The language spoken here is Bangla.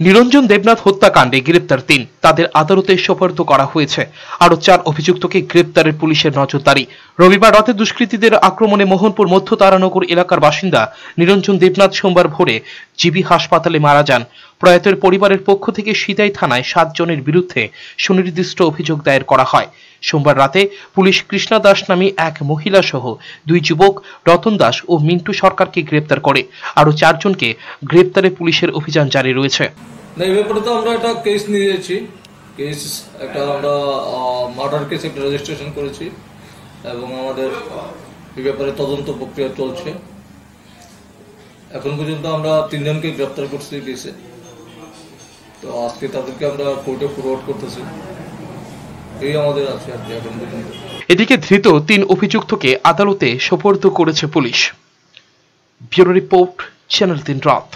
নিরঞ্জন দেবনাথ হত্যাকাণ্ডে গ্রেপ্তার তিন। তাদের আদালতে সোপর্দ করা হয়েছে। আরও চার অভিযুক্তকে গ্রেপ্তারের পুলিশের নজরদারি। রবিবার রাতে দুষ্কৃতীদের আক্রমণে মোহনপুর মধ্য তারানগর এলাকার বাসিন্দা নিরঞ্জন দেবনাথ সোমবার ভোরে জিবি হাসপাতালে মারা যান। প্রয়াতের পরিবারের পক্ষ থেকে সিতাই থানায় সাত জনের বিরুদ্ধে সুনির্দিষ্ট অভিযোগ দায়ের করা হয়। সোমবার রাতে পুলিশ কৃষ্ণা দাস নামে এক মহিলা সহ দুই যুবক রতন দাস ও মিন্টু সরকারকে গ্রেপ্তার করে। আরও চারজনকে গ্রেপ্তারে পুলিশের অভিযান জারি রয়েছে। এই ব্যাপারে তো আমরা একটা কেস নিয়েছি কেস একটা আমরা মার্ডার কেস একটা রেজিস্ট্রেশন করেছি এবং আমাদের এই ব্যাপারে তদন্ত প্রক্রিয়া চলছে। এখন পর্যন্ত আমরা তিনজনকে গ্রেপ্তার করছি কেসে তো আজকে তাদেরকে আমরা কোর্টে ফরওয়ার্ড করতেছি। এই আমাদের আছে আর কি, এখন পর্যন্ত। এদিকে ধৃত তিন অভিযুক্তকে আদালতে সোপর্দ করেছে পুলিশ। ব্যুরো রিপোর্ট, চ্যানেল তিন রাত।